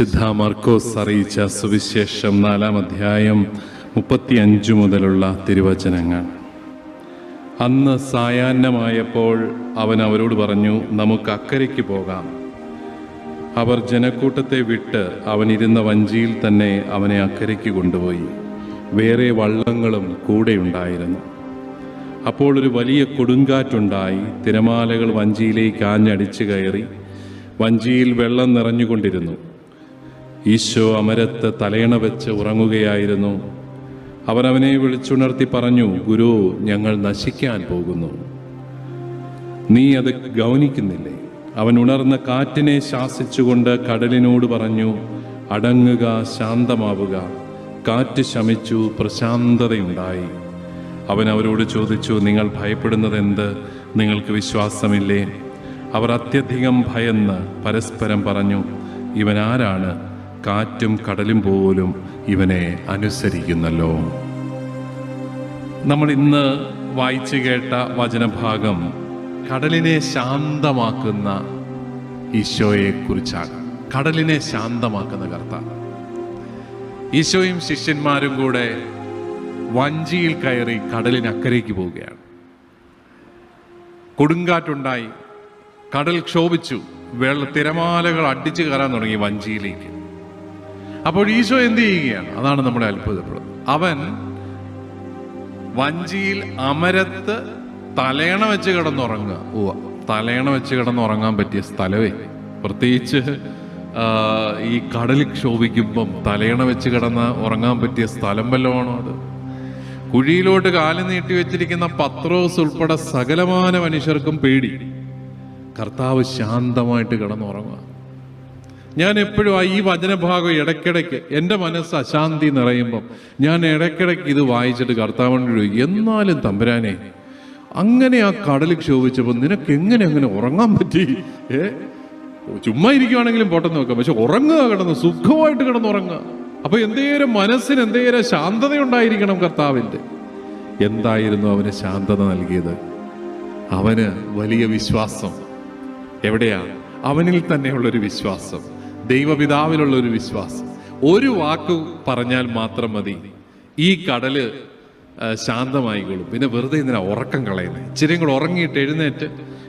സിദ്ധ മാർക്കോസ് അറിയിച്ച സുവിശേഷം നാലാം അധ്യായം മുപ്പത്തിയഞ്ചു മുതലുള്ള തിരുവചനങ്ങൾ. അന്ന് സായാഹ്നമായപ്പോൾ അവൻ അവരോട് പറഞ്ഞു നമുക്ക് അക്കരയ്ക്ക് പോകാം. അവർ ജനക്കൂട്ടത്തെ വിട്ട് അവനിരുന്ന വഞ്ചിയിൽ തന്നെ അവനെ അക്കരയ്ക്ക് കൊണ്ടുപോയി. വേറെ വള്ളങ്ങളും കൂടെയുണ്ടായിരുന്നു അപ്പോൾ ഒരു വലിയ കൊടുങ്കാറ്റുണ്ടായി. തിരമാലകൾ വഞ്ചിയിലേക്ക് ആഞ്ഞടിച്ചു കയറി വഞ്ചിയിൽ വെള്ളം നിറഞ്ഞുകൊണ്ടിരുന്നു. ഈശോ അമരത്ത് തലയണ വെച്ച് ഉറങ്ങുകയായിരുന്നു. അവനവനെ അവനെ വിളിച്ചുണർത്തി പറഞ്ഞു ഗുരു ഞങ്ങൾ നശിക്കാൻ പോകുന്നു. നീ അത് ഗൗനിക്കുന്നില്ലേ? അവൻ ഉണർന്ന കാറ്റിനെ ശാസിച്ചുകൊണ്ട് കടലിനോട് പറഞ്ഞു അടങ്ങുക ശാന്തമാവുക. കാറ്റ് ശമിച്ചു പ്രശാന്തതയുണ്ടായി. അവൻ അവരോട് ചോദിച്ചു നിങ്ങൾ ഭയപ്പെടുന്നത് എന്ത് നിങ്ങൾക്ക് വിശ്വാസമില്ലേ? അവർ അത്യധികം ഭയന്ന് പരസ്പരം പറഞ്ഞു ഇവൻ ആരാണ്? കാറ്റും കടലും പോലും ഇവനെ അനുസരിക്കുന്നല്ലോ. നമ്മൾ ഇന്ന് വായിച്ചു കേട്ട വചനഭാഗം കടലിനെ ശാന്തമാക്കുന്ന ഈശോയെക്കുറിച്ചാണ്. കടലിനെ ശാന്തമാക്കുന്ന കർത്താവ്. ഈശോയും ശിഷ്യന്മാരും കൂടെ വഞ്ചിയിൽ കയറി കടലിനക്കരയ്ക്ക് പോവുകയാണ്. കൊടുങ്കാറ്റുണ്ടായി കടൽ ക്ഷോഭിച്ചു വെള്ള തിരമാലകൾ അടിച്ചു കയറാൻ തുടങ്ങി വഞ്ചിയിലേക്ക്. അപ്പോൾ ഈശോ എന്ത് ചെയ്യുകയാണ്? അതാണ് നമ്മളെ അത്ഭുതപ്പെടുന്നത് അവൻ വഞ്ചിയിൽ അമരത്ത് തലയണ വെച്ച് കിടന്നുറങ്ങുക. ഓ തലയണ വെച്ച് കിടന്നുറങ്ങാൻ പറ്റിയ സ്ഥലമേ. പ്രത്യേകിച്ച് ഈ കടൽ ക്ഷോഭിക്കുമ്പം തലയണ വെച്ച് കിടന്ന് ഉറങ്ങാൻ പറ്റിയ സ്ഥലം വല്ലതാണോ അത്? കുഴിയിലോട്ട് കാൽ നീട്ടി വെച്ചിരിക്കുന്ന പത്രോസ് ഉൾപ്പെടെ സകലമാന മനുഷ്യർക്കും പേടി. കർത്താവ് ശാന്തമായിട്ട് കിടന്നുറങ്ങുക. ഞാൻ എപ്പോഴും ആ ഈ വചനഭാഗം ഇടയ്ക്കിടയ്ക്ക് എന്റെ മനസ്സ് അശാന്തി നിറയുമ്പം ഞാൻ ഇടയ്ക്കിടയ്ക്ക് ഇത് വായിച്ചിട്ട് കർത്താവിനോട് എന്നാലും തമ്പുരാനെ അങ്ങനെ ആ കടൽ ക്ഷോഭിച്ചപ്പോൾ നിനക്ക് എങ്ങനെ അങ്ങനെ ഉറങ്ങാൻ പറ്റി? ഏ? ചുമ്മാ ഇരിക്കുവാണെങ്കിലും പോട്ടെന്ന് നോക്കാം. പക്ഷെ ഉറങ്ങുക കിടന്ന് സുഖമായിട്ട് കിടന്നുറങ്ങുക അപ്പൊ എന്തേരം മനസ്സിന് എന്തേരം ശാന്തത ഉണ്ടായിരിക്കണം കർത്താവിന്റെ? എന്തായിരുന്നു അവന് ശാന്തത നൽകിയത്? അവന് വലിയ വിശ്വാസം. എവിടെയാ? അവനിൽ തന്നെയുള്ളൊരു വിശ്വാസം. ദൈവപിതാവിലുള്ള ഒരു വിശ്വാസം. ഒരു വാക്ക് പറഞ്ഞാൽ മാത്രം മതി. ഈ കടൽ ശാന്തമായിക്കോളും. പിന്നെ വെറുതെ ഇതിനെ ഉറക്കം കളയുന്നത് ഇച്ചിരിയും കൂടെ ഉറങ്ങിയിട്ട് എഴുന്നേറ്റ്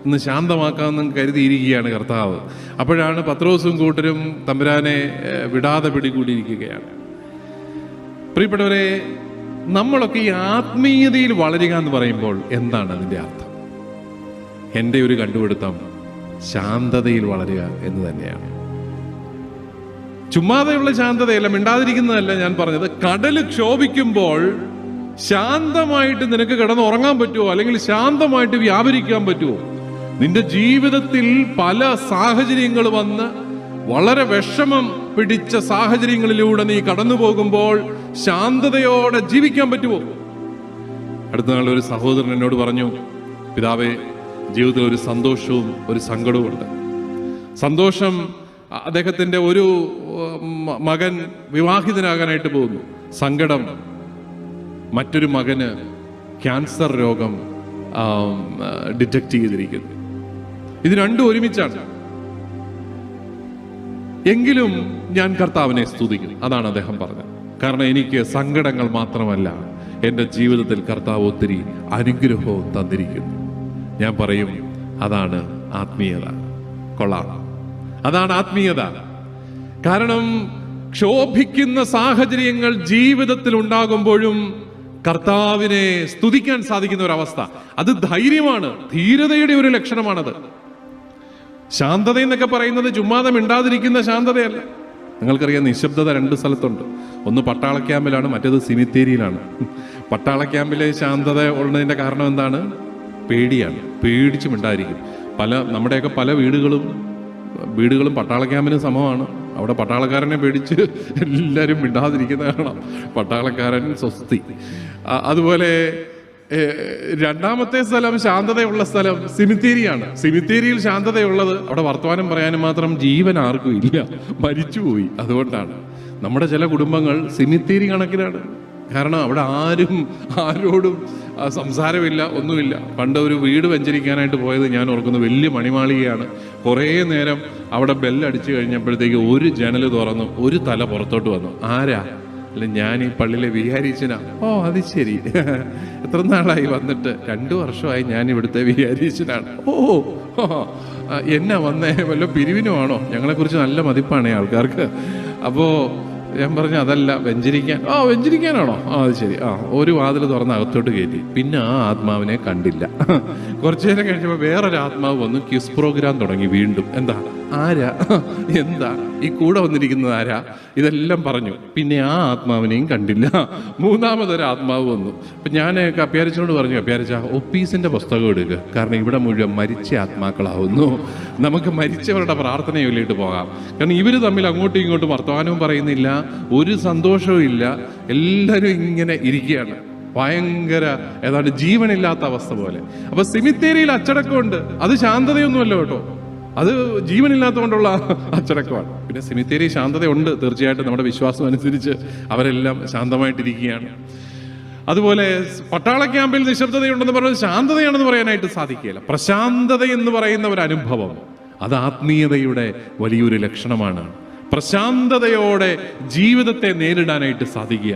ഇന്ന് ശാന്തമാക്കാമെന്ന് കരുതിയിരിക്കുകയാണ് കർത്താവ്. അപ്പോഴാണ് പത്രോസും കൂട്ടരും തമ്പുരാനെ വിടാതെ പിടികൂടിയിരിക്കുകയാണ്. പ്രിയപ്പെട്ടവരെ നമ്മളൊക്കെ ഈ ആത്മീയതയിൽ വളരുക എന്ന് പറയുമ്പോൾ എന്താണ് അതിന്റെ അർത്ഥം? എന്റെ ഒരു കണ്ടുപിടുത്തം ശാന്തതയിൽ വളരുക എന്ന് തന്നെയാണ്. ചുമ്മാതെയുള്ള ശാന്തതയല്ല മിണ്ടാതിരിക്കുന്നതല്ല ഞാൻ പറഞ്ഞത്. കടൽ ക്ഷോഭിക്കുമ്പോൾ ശാന്തമായിട്ട് നിനക്ക് കിടന്ന് ഉറങ്ങാൻ പറ്റുമോ? അല്ലെങ്കിൽ ശാന്തമായിട്ട് വ്യാപരിക്കാൻ പറ്റുമോ? നിന്റെ ജീവിതത്തിൽ പല സാഹചര്യങ്ങൾ വന്ന് വളരെ വിഷമം പിടിച്ച സാഹചര്യങ്ങളിലൂടെ നീ കടന്നു പോകുമ്പോൾ ശാന്തതയോടെ ജീവിക്കാൻ പറ്റുമോ? അടുത്ത നാൾ ഒരു സഹോദരൻ എന്നോട് പറഞ്ഞു പിതാവേ ജീവിതത്തിൽ ഒരു സന്തോഷവും ഒരു സങ്കടവും ഉണ്ട് സന്തോഷം അ- അദ്ദേഹത്തിന്റെ ഒരു മകൻ വിവാഹിതനാകാനായിട്ട് പോകുന്നു. സങ്കടം. മറ്റൊരു മകന് ക്യാൻസർ രോഗം ഡിറ്റക്ട് ചെയ്തിരിക്കുന്നു. ഇത് രണ്ടും ഒരുമിച്ചാണ്. എങ്കിലും ഞാൻ കർത്താവിനെ സ്തുതിക്കുന്നു അതാണ് അദ്ദേഹം പറഞ്ഞത്. കാരണം എനിക്ക് സങ്കടങ്ങൾ മാത്രമല്ല എന്റെ ജീവിതത്തിൽ കർത്താവ് ഒത്തിരി അനുഗ്രഹവും തന്നിരിക്കുന്നു. ഞാൻ പറയും അതാണ് ആത്മീയത. കൊള്ളാം. അതാണ് ആത്മീയത. കാരണം ക്ഷോഭിക്കുന്ന സാഹചര്യങ്ങൾ ജീവിതത്തിൽ ഉണ്ടാകുമ്പോഴും കർത്താവിനെ സ്തുതിക്കാൻ സാധിക്കുന്ന ഒരു അവസ്ഥ അത് ധൈര്യമാണ്. ധീരതയുടെ ഒരു ലക്ഷണമാണത്. ശാന്തത എന്നൊക്കെ പറയുന്നത് ചുമ്മാതെ മിണ്ടാതിരിക്കുന്ന ശാന്തതയല്ല. നിങ്ങൾക്കറിയാം നിശബ്ദത രണ്ട് സ്ഥലത്തുണ്ട്. ഒന്ന് പട്ടാള ക്യാമ്പിലാണ് മറ്റേത് സിമിത്തേരിയിലാണ്. പട്ടാള ക്യാമ്പിലെ ശാന്തത ഉള്ളതിന്റെ കാരണം എന്താണ്? പേടിയാണ്. പേടിച്ച് ഉണ്ടായിരിക്കും പല നമ്മുടെയൊക്കെ പല വീടുകളും വീടുകളും പട്ടാള ക്യാമ്പിന് സമമാണ്. അവിടെ പട്ടാളക്കാരനെ പേടിച്ച് എല്ലാവരും മിണ്ടാതിരിക്കുന്ന കാണാം. പട്ടാളക്കാരൻ സ്വസ്തി. അതുപോലെ രണ്ടാമത്തെ സ്ഥലം ശാന്തതയുള്ള സ്ഥലം സിമിത്തേരിയാണ്. സിമിത്തേരിയിൽ ശാന്തതയുള്ളത് അവിടെ വർത്തമാനം പറയാനും മാത്രം ജീവൻ ആർക്കും ഇല്ല. മരിച്ചുപോയി. അതുകൊണ്ടാണ്. നമ്മുടെ ചില കുടുംബങ്ങൾ സിമിത്തേരി കണക്കിലാണ്. കാരണം അവിടെ ആരും ആരോടും സംസാരമില്ല ഒന്നുമില്ല. പണ്ട് ഒരു വീട് വെഞ്ചരിക്കാനായിട്ട് പോയത് ഞാൻ ഓർക്കുന്നു വലിയ മണിമാളികയാണ്. കുറേ നേരം അവിടെ ബെല്ലടിച്ചു കഴിഞ്ഞപ്പോഴത്തേക്ക് ഒരു ജനൽ തുറന്നു ഒരു തല പുറത്തോട്ട് വന്നു. ആരാ? അല്ല ഞാൻ ഈ പള്ളിയിലെ വിഹാരീച്ചനാ. ഓ അത് ശരി. എത്ര നാളായി വന്നിട്ട്? രണ്ടു വർഷമായി ഞാൻ ഇവിടുത്തെ വിഹാരീച്ചനാണ്. ഓ എന്നാ വന്നേ? വല്ല പിരിവിനുമാണോ? ഞങ്ങളെക്കുറിച്ച് നല്ല മതിപ്പാണേ ആൾക്കാർക്ക്. അപ്പോൾ ഞാൻ പറഞ്ഞു അതല്ല വെഞ്ചരിക്കാൻ. ആ വെഞ്ചരിക്കാനാണോ? ആ അത് ശരി. ആ ഒരു വാതിൽ തുറന്ന് അകത്തോട്ട് കയറ്റി. പിന്നെ ആ ആത്മാവിനെ കണ്ടില്ല. കുറച്ചു നേരം കഴിഞ്ഞപ്പോൾ വേറൊരു ആത്മാവ് വന്നു ക്യൂസ് പ്രോഗ്രാം തുടങ്ങി വീണ്ടും. എന്താ ആരാ? എന്താ? ഈ കൂടെ വന്നിരിക്കുന്നത് ആരാ? ഇതെല്ലാം പറഞ്ഞു. പിന്നെ ആ ആത്മാവിനെയും കണ്ടില്ല. മൂന്നാമതൊരു ആത്മാവ് വന്നു. അപ്പം ഞാൻ കപ്പ്യാരിച്ചനോട് പറഞ്ഞു കപ്പ്യാരിച്ച ഒപ്പീസിന്റെ പുസ്തകം എടുക്കുക കാരണം ഇവിടെ മുഴുവൻ മരിച്ച ആത്മാക്കളാവുന്നു. നമുക്ക് മരിച്ചവരുടെ പ്രാർത്ഥന ചൊല്ലിയിട്ട് പോകാം. കാരണം ഇവർ തമ്മിൽ അങ്ങോട്ടും ഇങ്ങോട്ടും വർത്തമാനവും പറയുന്നില്ല. ഒരു സന്തോഷവും ഇല്ല. എല്ലാവരും ഇങ്ങനെ ഇരിക്കുകയാണ്. ഭയങ്കര ഏതാണ്ട് ജീവനില്ലാത്ത അവസ്ഥ പോലെ. അപ്പൊ സിമിത്തേരിയിൽ അച്ചടക്കമുണ്ട്. അത് ശാന്തതയൊന്നുമല്ല കേട്ടോ. അത് ജീവനില്ലാത്തതുകൊണ്ടുള്ള അച്ചടക്കമാണ്. പിന്നെ സിമിത്തേരി ശാന്തതയുണ്ട് തീർച്ചയായിട്ടും നമ്മുടെ വിശ്വാസം അനുസരിച്ച് അവരെല്ലാം ശാന്തമായിട്ടിരിക്കുകയാണ്. അതുപോലെ പട്ടാള ക്യാമ്പിൽ നിശബ്ദതയുണ്ടെന്ന് പറഞ്ഞാൽ ശാന്തതയാണെന്ന് പറയാനായിട്ട് സാധിക്കുകയില്ല. പ്രശാന്തത എന്ന് പറയുന്ന ഒരു അനുഭവം അത് ആത്മീയതയുടെ വലിയൊരു ലക്ഷണമാണ്. പ്രശാന്തതയോടെ ജീവിതത്തെ നേരിടാനായിട്ട് സാധിക്കുക.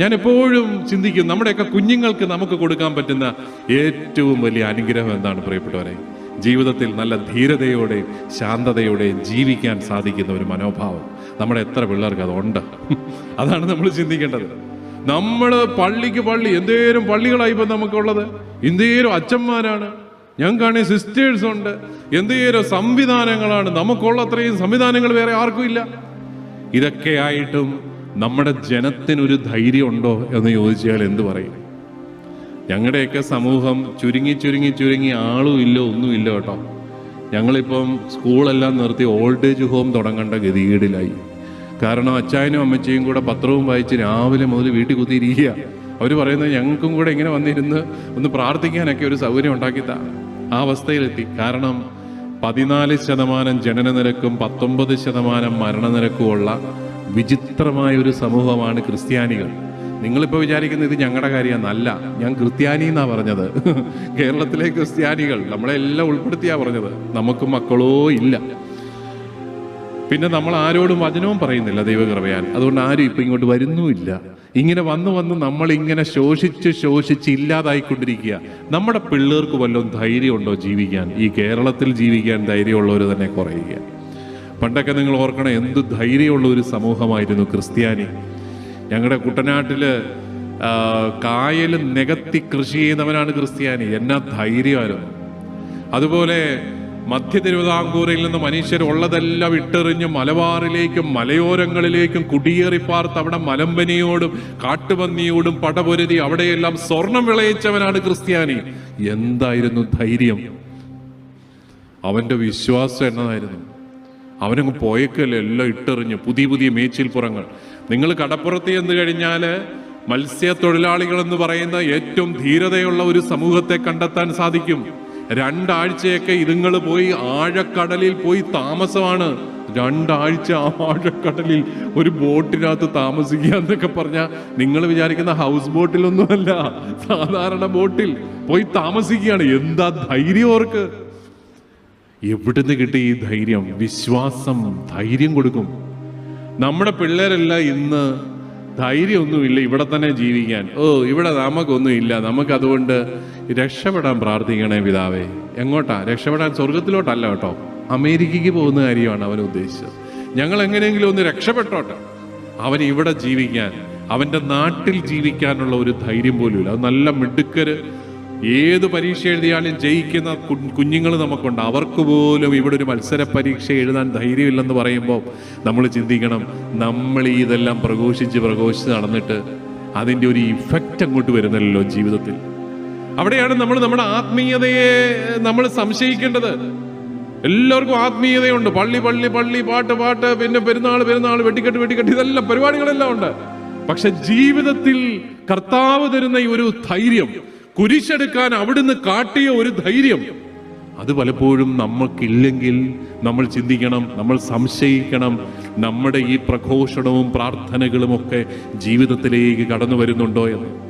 ഞാൻ എപ്പോഴും ചിന്തിക്കും നമ്മുടെയൊക്കെ കുഞ്ഞുങ്ങൾക്ക് നമുക്ക് കൊടുക്കാൻ പറ്റുന്ന ഏറ്റവും വലിയ അനുഗ്രഹം എന്താണ് പ്രിയപ്പെട്ടവരെ? ജീവിതത്തിൽ നല്ല ധീരതയോടെയും ശാന്തതയോടെയും ജീവിക്കാൻ സാധിക്കുന്ന ഒരു മനോഭാവം നമ്മുടെ എത്ര പിള്ളേർക്ക് അതുണ്ട്. അതാണ് നമ്മൾ ചിന്തിക്കേണ്ടത്. നമ്മൾ പള്ളിക്ക് പള്ളി എന്തേലും പള്ളികളായി ഇപ്പം നമുക്കുള്ളത്? എന്തേലും അച്ഛന്മാരാണ്? ഞങ്ങൾക്കാണെങ്കിൽ സിസ്റ്റേഴ്സ് ഉണ്ട്. എന്തേലും സംവിധാനങ്ങളാണ്? നമുക്കുള്ള അത്രയും സംവിധാനങ്ങൾ വേറെ ആർക്കും ഇല്ല. ഇതൊക്കെ ആയിട്ടും നമ്മുടെ ജനത്തിനൊരു ധൈര്യം ഉണ്ടോ എന്ന് ചോദിച്ചാൽ എന്ത് പറയും? ഞങ്ങളുടെയൊക്കെ സമൂഹം ചുരുങ്ങി ചുരുങ്ങി ചുരുങ്ങി ആളും ഇല്ല ഒന്നും ഇല്ല കേട്ടോ. ഞങ്ങളിപ്പം സ്കൂളെല്ലാം നിർത്തി ഓൾഡ് ഏജ് ഹോം തുടങ്ങേണ്ട ഗതികേടിലായി. കാരണം അച്ചായനും അമ്മച്ചിയും കൂടെ പത്രവും വായിച്ച് രാവിലെ മുതൽ വീട്ടിൽ കുത്തിയിരിക്കുക. അവർ പറയുന്നത് ഞങ്ങൾക്കും കൂടെ ഇങ്ങനെ വന്നിരുന്ന് ഒന്ന് പ്രാർത്ഥിക്കാനൊക്കെ ഒരു സൗകര്യം ഉണ്ടാക്കിത്താ. ആ അവസ്ഥയിലെത്തി. കാരണം പതിനാല് ശതമാനം ജനനനിരക്കും പത്തൊമ്പത് ശതമാനം മരണനിരക്കും ഉള്ള വിചിത്രമായ ഒരു സമൂഹമാണ് ക്രിസ്ത്യാനികൾ. നിങ്ങളിപ്പോൾ വിചാരിക്കുന്നത് ഇത് ഞങ്ങളുടെ കാര്യമെന്നല്ല. ഞാൻ ക്രിസ്ത്യാനി എന്നാണ് പറഞ്ഞത്. കേരളത്തിലെ ക്രിസ്ത്യാനികൾ നമ്മളെല്ലാം ഉൾപ്പെടുത്തിയാ പറഞ്ഞത്. നമുക്ക് മക്കളോ ഇല്ല. പിന്നെ നമ്മൾ ആരോടും വചനവും പറയുന്നില്ല ദൈവകൃപയാൽ. അതുകൊണ്ട് ആരും ഇപ്പം ഇങ്ങോട്ട് വരുന്നുമില്ല. ഇങ്ങനെ വന്നു വന്ന് നമ്മൾ ഇങ്ങനെ ശോഷിച്ച് ശോഷിച്ച് ഇല്ലാതായിക്കൊണ്ടിരിക്കുക. നമ്മുടെ പിള്ളേർക്ക് വല്ലതും ധൈര്യമുണ്ടോ ജീവിക്കാൻ? ഈ കേരളത്തിൽ ജീവിക്കാൻ ധൈര്യമുള്ളവർ തന്നെ കുറയുക. പണ്ടൊക്കെ നിങ്ങൾ ഓർക്കണം എന്ത് ധൈര്യമുള്ള ഒരു സമൂഹമായിരുന്നു ക്രിസ്ത്യാനി. ഞങ്ങളുടെ കുട്ടനാട്ടിൽ കായൽ നികത്തി കൃഷി ചെയ്യുന്നവനാണ് ക്രിസ്ത്യാനി. എന്നാ ധൈര്യമായിരുന്നു അതുപോലെ മധ്യ തിരുവിതാംകൂറിൽ നിന്ന് മനുഷ്യർ ഉള്ളതെല്ലാം ഇട്ടെറിഞ്ഞ് മലബാറിലേക്കും മലയോരങ്ങളിലേക്കും കുടിയേറി പാർത്ത് അവിടെ മലമ്പനിയോടും കാട്ടുപന്നിയോടും പടപൊരുതി അവിടെയെല്ലാം സ്വർണം വിളയിച്ചവനാണ് ക്രിസ്ത്യാനി. എന്തായിരുന്നു ധൈര്യം? അവന്റെ വിശ്വാസം എന്നതായിരുന്നു. അവനങ്ങ് പോയേക്കല്ലേ എല്ലാം ഇട്ടെറിഞ്ഞ് പുതിയ പുതിയ മേച്ചിൽപ്പുറങ്ങൾ. നിങ്ങൾ കടപ്പുറത്ത് ചെന്ന് കഴിഞ്ഞാൽ മത്സ്യത്തൊഴിലാളികൾ എന്ന് പറയുന്ന ഏറ്റവും ധീരതയുള്ള ഒരു സമൂഹത്തെ കണ്ടെത്താൻ സാധിക്കും. രണ്ടാഴ്ചയൊക്കെ ഇതുങ്ങൾ പോയി ആഴക്കടലിൽ പോയി താമസമാണ്. രണ്ടാഴ്ച ആഴക്കടലിൽ ഒരു ബോട്ടിനകത്ത് താമസിക്കുക എന്നൊക്കെ പറഞ്ഞാൽ നിങ്ങൾ വിചാരിക്കുന്ന ഹൗസ് ബോട്ടിലൊന്നുമല്ല സാധാരണ ബോട്ടിൽ പോയി താമസിക്കുകയാണ്. എന്താ ധൈര്യം ഓർക്ക് എവിടുന്ന് കിട്ടി ഈ ധൈര്യം? വിശ്വാസം ധൈര്യം കൊടുക്കും. നമ്മുടെ പിള്ളേരെല്ലാം ഇന്ന് ധൈര്യമൊന്നുമില്ല ഇവിടെ തന്നെ ജീവിക്കാൻ. ഓ ഇവിടെ നമുക്കൊന്നുമില്ല. നമുക്ക് അതുകൊണ്ട് രക്ഷപ്പെടാൻ പ്രാർത്ഥിക്കണേ പിതാവേ. എങ്ങോട്ടാ? രക്ഷപ്പെടാൻ സ്വർഗത്തിലോട്ടല്ല കേട്ടോ. അമേരിക്കയ്ക്ക് പോകുന്ന കാര്യമാണ് അവൻ ഉദ്ദേശിച്ചത്. ഞങ്ങൾ എങ്ങനെയെങ്കിലും ഒന്ന് രക്ഷപ്പെട്ടോട്ടെ. അവൻ ഇവിടെ ജീവിക്കാൻ അവന്റെ നാട്ടിൽ ജീവിക്കാനുള്ള ഒരു ധൈര്യം പോലും ഇല്ല അത് നല്ല മിടുക്കര് ഏത് പരീക്ഷ എഴുതിയാലും ജയിക്കുന്ന കുഞ്ഞുങ്ങൾ നമുക്കുണ്ട്. അവർക്ക് പോലും ഇവിടെ ഒരു മത്സര പരീക്ഷ എഴുതാൻ ധൈര്യമില്ലെന്ന് പറയുമ്പോൾ നമ്മൾ ചിന്തിക്കണം നമ്മൾ ഇതെല്ലാം പ്രഘോഷിച്ച് പ്രഘോഷിച്ച് നടന്നിട്ട് അതിന്റെ ഒരു ഇഫക്റ്റ് അങ്ങോട്ട് വരുന്നില്ലല്ലോ ജീവിതത്തിൽ. അവിടെയാണ് നമ്മൾ നമ്മുടെ ആത്മീയതയെ നമ്മൾ സംശയിക്കേണ്ടത്. എല്ലാവർക്കും ആത്മീയതയുണ്ട്. പള്ളി പള്ളി പള്ളി പാട്ട് പാട്ട് പിന്നെ പെരുന്നാൾ പെരുന്നാൾ വെട്ടിക്കെട്ട് വെട്ടിക്കെട്ട് ഇതെല്ലാം പരിപാടികളെല്ലാം ഉണ്ട്. പക്ഷെ ജീവിതത്തിൽ കർത്താവ് തരുന്ന ഈ ഒരു ധൈര്യം കുരിശെടുക്കാൻ അവിടുന്ന് കാട്ടിയ ഒരു ധൈര്യം. അത് പലപ്പോഴും നമുക്കില്ലെങ്കിൽ നമ്മൾ ചിന്തിക്കണം നമ്മൾ സംശയിക്കണം. നമ്മുടെ ഈ പ്രഘോഷണവും പ്രാർത്ഥനകളും ഒക്കെ ജീവിതത്തിലേക്ക് കടന്നു വരുന്നുണ്ടോ എന്ന്.